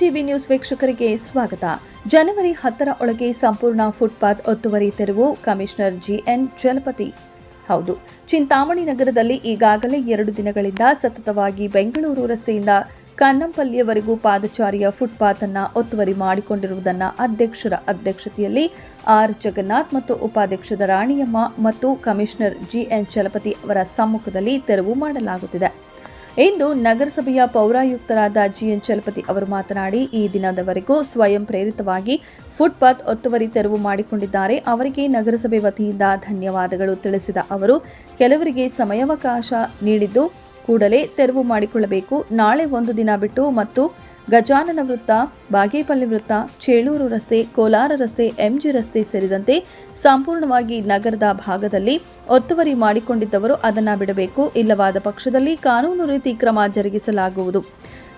TV news ವೀಕ್ಷಕರಿಗೆ ಸ್ವಾಗತ. ಜನವರಿ ಹತ್ತರ ಒಳಗೆ ಸಂಪೂರ್ಣ ಫುಟ್ಪಾತ್ ಒತ್ತುವರಿ ತೆರವು ಕಮಿಷನರ್ ಜಿಎನ್ ಜಲಪತಿ. ಹೌದು, ಚಿಂತಾಮಣಿ ನಗರದಲ್ಲಿ ಈಗಾಗಲೇ ಎರಡು ದಿನಗಳಿಂದ ಸತತವಾಗಿ ಬೆಂಗಳೂರು ರಸ್ತೆಯಿಂದ ಕನ್ನಂಪಲ್ಲಿಯವರೆಗೂ ಪಾದಚಾರಿಯ ಫುಟ್ಪಾತ್ ಅನ್ನು ಒತ್ತುವರಿ ಮಾಡಿಕೊಂಡಿರುವುದನ್ನು ಅಧ್ಯಕ್ಷರ ಅಧ್ಯಕ್ಷತೆಯಲ್ಲಿ ಆರ್ ಜಗನ್ನಾಥ್ ಮತ್ತು ಉಪಾಧ್ಯಕ್ಷದ ರಾಣಿಯಮ್ಮ ಮತ್ತು ಕಮಿಷನರ್ ಜಿಎನ್ ಚಲಪತಿ ಅವರ ಸಮ್ಮುಖದಲ್ಲಿ ತೆರವು ಮಾಡಲಾಗುತ್ತಿದೆ. ಇಂದು ನಗರಸಭೆಯ ಪೌರಾಯುಕ್ತರಾದ ಜಿಎನ್ ಚಲಪತಿ ಅವರು ಮಾತನಾಡಿ, ಈ ದಿನದವರೆಗೂ ಸ್ವಯಂ ಪ್ರೇರಿತವಾಗಿ ಫುಟ್ಪಾತ್ ಒತ್ತುವರಿ ತೆರವು ಮಾಡಿಕೊಂಡಿದ್ದಾರೆ. ಅವರಿಗೆ ನಗರಸಭೆ ವತಿಯಿಂದ ಧನ್ಯವಾದಗಳು ತಿಳಿಸಿದ ಅವರು, ಕೆಲವರಿಗೆ ಸಮಯಾವಕಾಶ ನೀಡಿದ್ದು ಕೂಡಲೇ ತೆರವು ಮಾಡಿಕೊಳ್ಳಬೇಕು. ನಾಳೆ ಒಂದು ದಿನ ಬಿಟ್ಟು ಮತ್ತು ಗಜಾನನ ವೃತ್ತ, ಬಾಗೇಪಲ್ಲಿ ವೃತ್ತ, ಚೇಳೂರು ರಸ್ತೆ, ಕೋಲಾರ ರಸ್ತೆ, ಎಂಜಿ ರಸ್ತೆ ಸೇರಿದಂತೆ ಸಂಪೂರ್ಣವಾಗಿ ನಗರದ ಭಾಗದಲ್ಲಿ ಒತ್ತುವರಿ ಮಾಡಿಕೊಂಡಿದ್ದವರು ಅದನ್ನು ಬಿಡಬೇಕು. ಇಲ್ಲವಾದ ಪಕ್ಷದಲ್ಲಿ ಕಾನೂನು ರೀತಿ ಕ್ರಮ ಜರುಗಿಸಲಾಗುವುದು.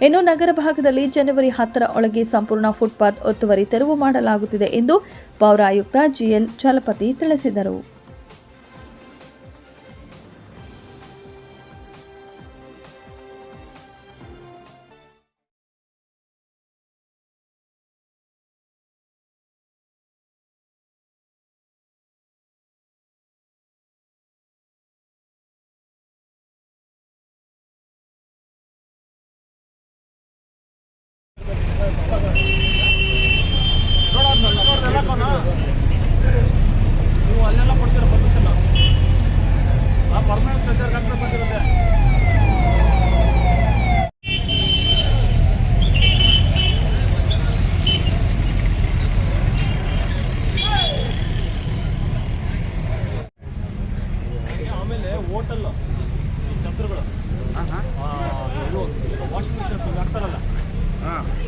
ಇನ್ನು ನಗರ ಭಾಗದಲ್ಲಿ ಜನವರಿ ಹತ್ತರ ಒಳಗೆ ಸಂಪೂರ್ಣ ಫುಟ್ಪಾತ್ ಒತ್ತುವರಿ ತೆರವು ಮಾಡಲಾಗುತ್ತಿದೆ ಎಂದು ಪೌರಾಯುಕ್ತ ಜಿಎನ್ ಚಲಪತಿ ತಿಳಿಸಿದರು. ಹೋಟೆಲ್. ಈ ಇದು ವಾಷಿಂಗ್ ಮಿಷನ್ಸ್ ಹಾಕ್ತಾರಲ್ಲ.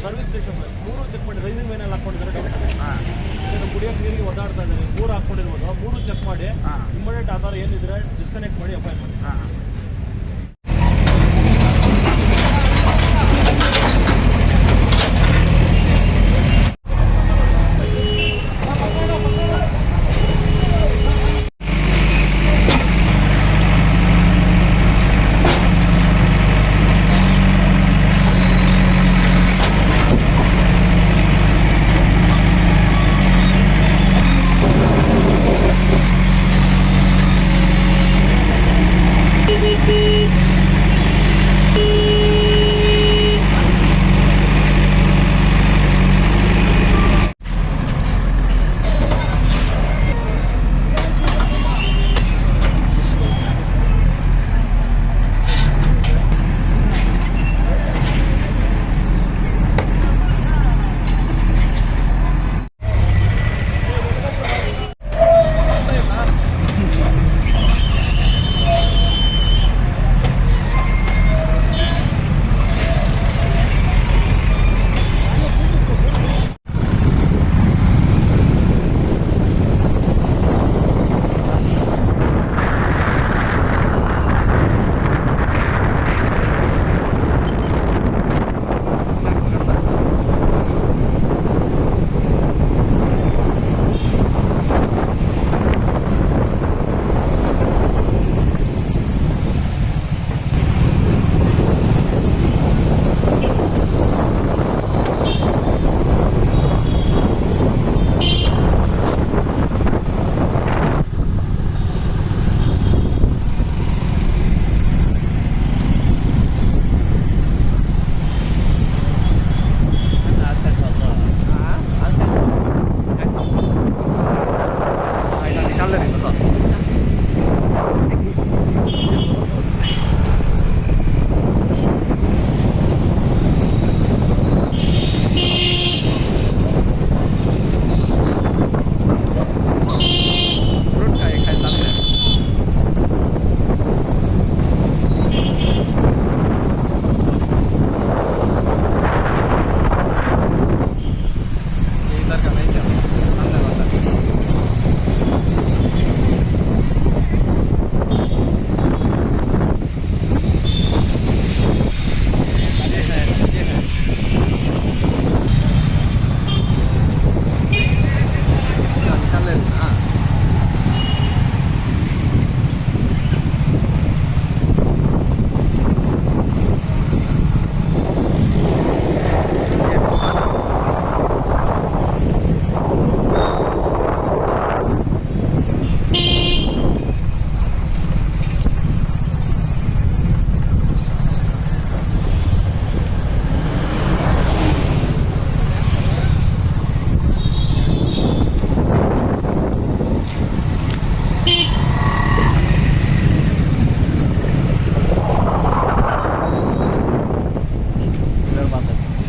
ಸರ್ವಿಸ್ ಸ್ಟೇಷನ್ ಮೂರು ಚೆಕ್ ಮಾಡಿ ರೈಸಿಂಗ್ ಮೈನಲ್ಲಿ ಹಾಕೊಂಡಿದ್ದಾರೆ ಡೌಟ್ ಕುಡಿಯೋಕೆ ನೀರಿಗೆ ಒದ್ದಾಡ್ತಾ ಇದ್ದಾರೆ. ಮೂರು ಹಾಕೊಂಡಿರ್ಬೋದು ಮೂರು ಚೆಕ್ ಮಾಡಿ ಇಮಿಡಿಯೇಟ್ ಆಧಾರ ಏನಿದ್ರೆ ಡಿಸ್ಕನೆಕ್ಟ್ ಮಾಡಿ ಅಪ್ಲೈ ಮಾಡಿ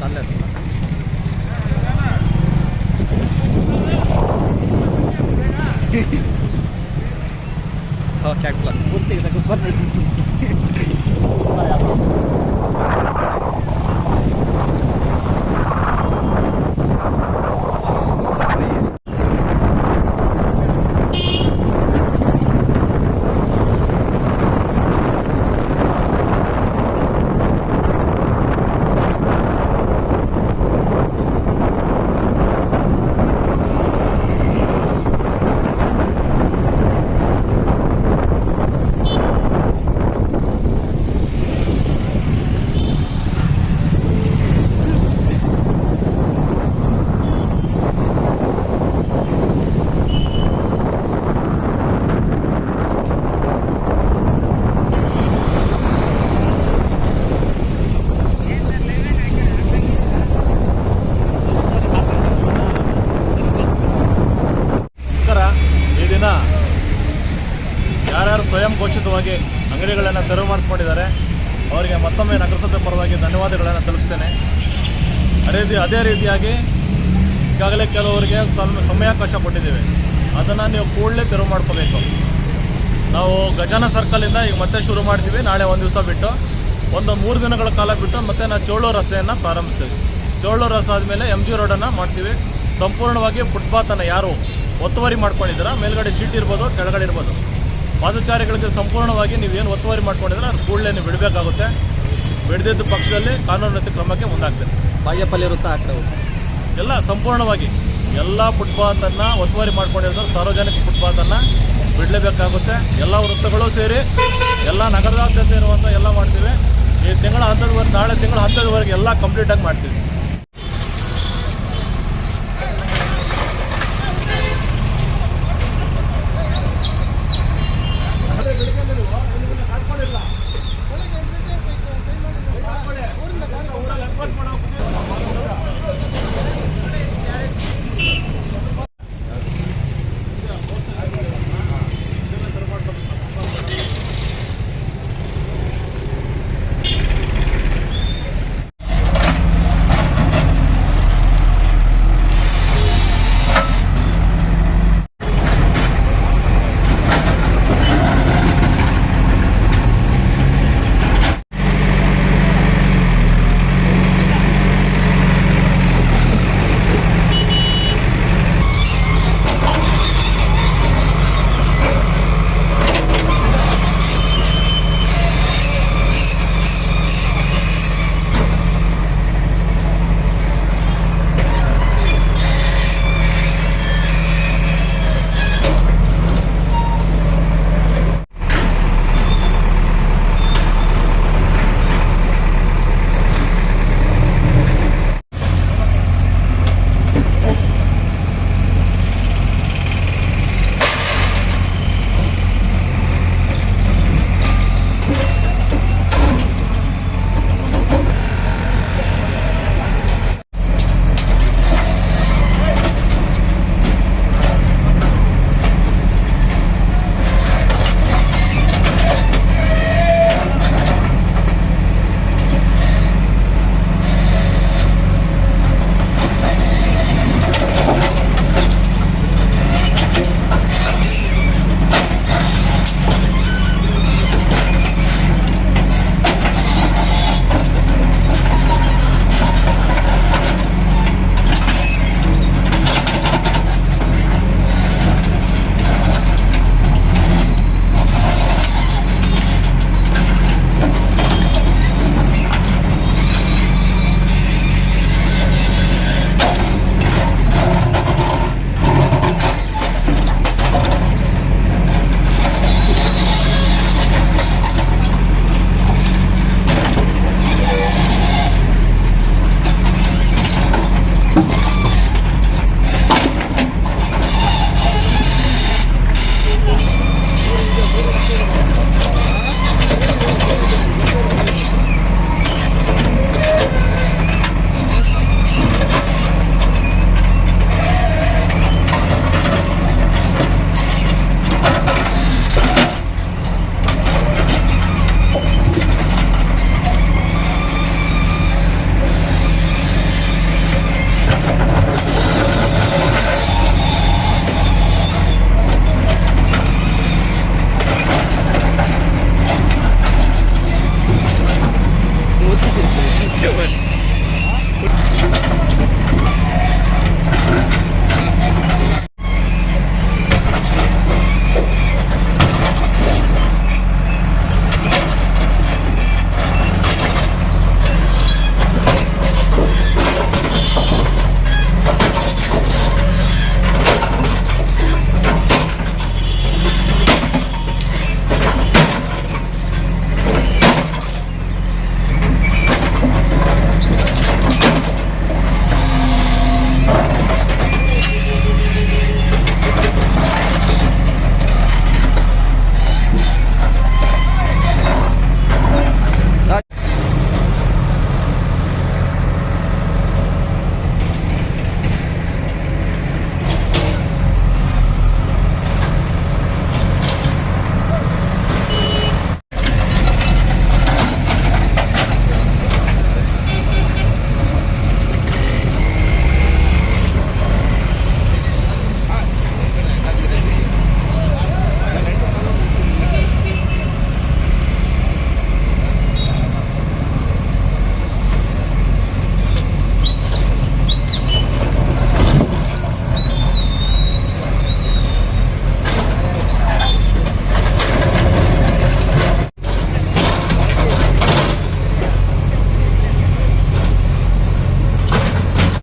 తల్లేదు ఓకే పూర్తిగా తగ్గు ಅವರಿಗೆ ಮತ್ತೊಮ್ಮೆ ನಗರಸಭೆ ಪರವಾಗಿ ಧನ್ಯವಾದಗಳನ್ನು ತಲುಪಿಸ್ತೇನೆ ಅದೇ ರೀತಿ, ಅದೇ ರೀತಿಯಾಗಿ ಈಗಾಗಲೇ ಕೆಲವರಿಗೆ ಸ್ವಲ್ಪ ಸಮಯಾವಕಾಶ ಕೊಟ್ಟಿದ್ದೇವೆ. ಅದನ್ನು ನೀವು ಕೂಡಲೇ ತೆರವು ಮಾಡ್ಕೋಬೇಕು. ನಾವು ಗಜಾನ ಸರ್ಕಲಿಂದ ಈಗ ಮತ್ತೆ ಶುರು ಮಾಡ್ತೀವಿ. ನಾಳೆ ಒಂದು ದಿವಸ ಬಿಟ್ಟು, ಒಂದು ಮೂರು ದಿನಗಳ ಕಾಲ ಬಿಟ್ಟು ಮತ್ತೆ ನಾವು ಚೋಳು ರಸ್ತೆಯನ್ನು ಪ್ರಾರಂಭಿಸ್ತೇವೆ. ಚೋಳೂರು ರಸ್ತೆ ಆದಮೇಲೆ ಎಂ ಜಿ ರೋಡನ್ನು ಮಾಡ್ತೀವಿ. ಸಂಪೂರ್ಣವಾಗಿ ಫುಟ್ಪಾತನ್ನು ಯಾರು ಒತ್ತುವರಿ ಮಾಡ್ಕೊಂಡಿದ್ದೀರಾ, ಮೇಲ್ಗಡೆ ಸೀಟ್ ಇರ್ಬೋದು, ಕೆಳಗಡೆ ಇರ್ಬೋದು. ಪಾದಚಾರಿಗಳಿಗೆ ಸಂಪೂರ್ಣವಾಗಿ ನೀವು ಏನು ಒತ್ತುವರಿ ಮಾಡ್ಕೊಂಡಿದ್ರೆ ಅದು ಕೂಡಲೇ ನೀವು ಬಿಡಬೇಕಾಗುತ್ತೆ. ಬಿಡದಿದ್ದ ಪಕ್ಷದಲ್ಲಿ ಕಾನೂನು ಕ್ರಮಕ್ಕೆ ಮುಂದಾಗ್ತದೆ. ಬಾಯಪಲ್ಲಿ ವೃತ್ತ ಆಗ್ತವೆ ಎಲ್ಲ ಸಂಪೂರ್ಣವಾಗಿ ಎಲ್ಲ ಫುಟ್ಪಾತನ್ನು ಒತ್ತುವರಿ ಮಾಡ್ಕೊಂಡಿರೋದು ಸಾರ್ವಜನಿಕ ಫುಟ್ಪಾತನ್ನು ಬಿಡಲೇಬೇಕಾಗುತ್ತೆ. ಎಲ್ಲ ವೃತ್ತಗಳು ಸೇರಿ ಎಲ್ಲ ನಗರದಾದ್ಯಂತ ಇರುವಂಥ ಎಲ್ಲ ಮಾಡ್ತೀವಿ. ಈ ತಿಂಗಳ ಹಂತದವರೆಗೆ ನಾಳೆ ತಿಂಗಳ ಹಂತದವರೆಗೆ ಎಲ್ಲ ಕಂಪ್ಲೀಟಾಗಿ ಮಾಡ್ತೀವಿ.